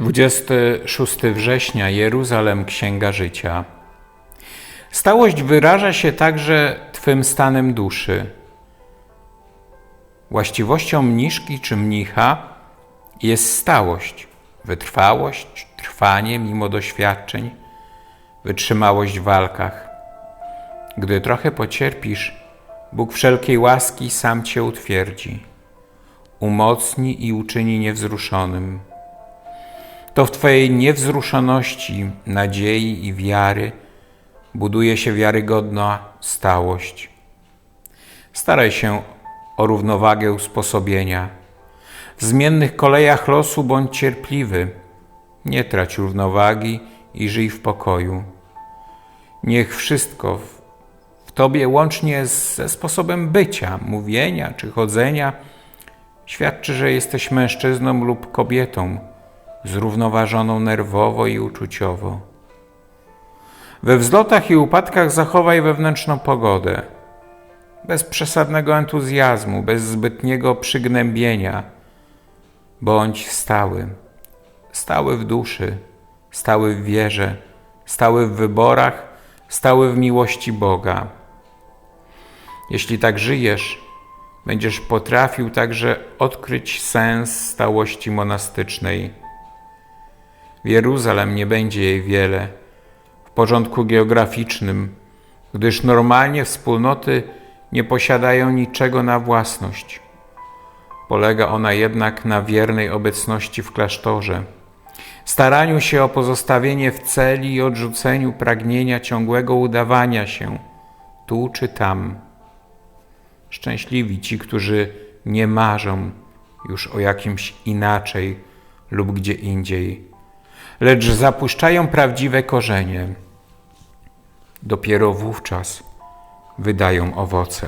26 września Jeruzalem Księga Życia. Stałość wyraża się także Twym stanem duszy. Właściwością mniszki czy mnicha jest stałość, wytrwałość, trwanie mimo doświadczeń, wytrzymałość w walkach. Gdy trochę pocierpisz, Bóg wszelkiej łaski sam Cię utwierdzi, umocni i uczyni niewzruszonym. To w Twojej niewzruszoności, nadziei i wiary buduje się wiarygodna stałość. Staraj się o równowagę usposobienia. W zmiennych kolejach losu bądź cierpliwy. Nie trać równowagi i żyj w pokoju. Niech wszystko w, Tobie, łącznie ze sposobem bycia, mówienia czy chodzenia, świadczy, że jesteś mężczyzną lub kobietą zrównoważoną nerwowo i uczuciowo. We wzlotach i upadkach zachowaj wewnętrzną pogodę, bez przesadnego entuzjazmu, bez zbytniego przygnębienia. Bądź stały, stały w duszy, stały w wierze, stały w wyborach, stały w miłości Boga. Jeśli tak żyjesz, będziesz potrafił także odkryć sens stałości monastycznej. Jeruzalem nie będzie jej wiele w porządku geograficznym, gdyż normalnie wspólnoty nie posiadają niczego na własność. Polega ona jednak na wiernej obecności w klasztorze, staraniu się o pozostawienie w celi i odrzuceniu pragnienia ciągłego udawania się tu czy tam. Szczęśliwi ci, którzy nie marzą już o jakimś inaczej lub gdzie indziej, lecz zapuszczają prawdziwe korzenie. Dopiero wówczas wydają owoce.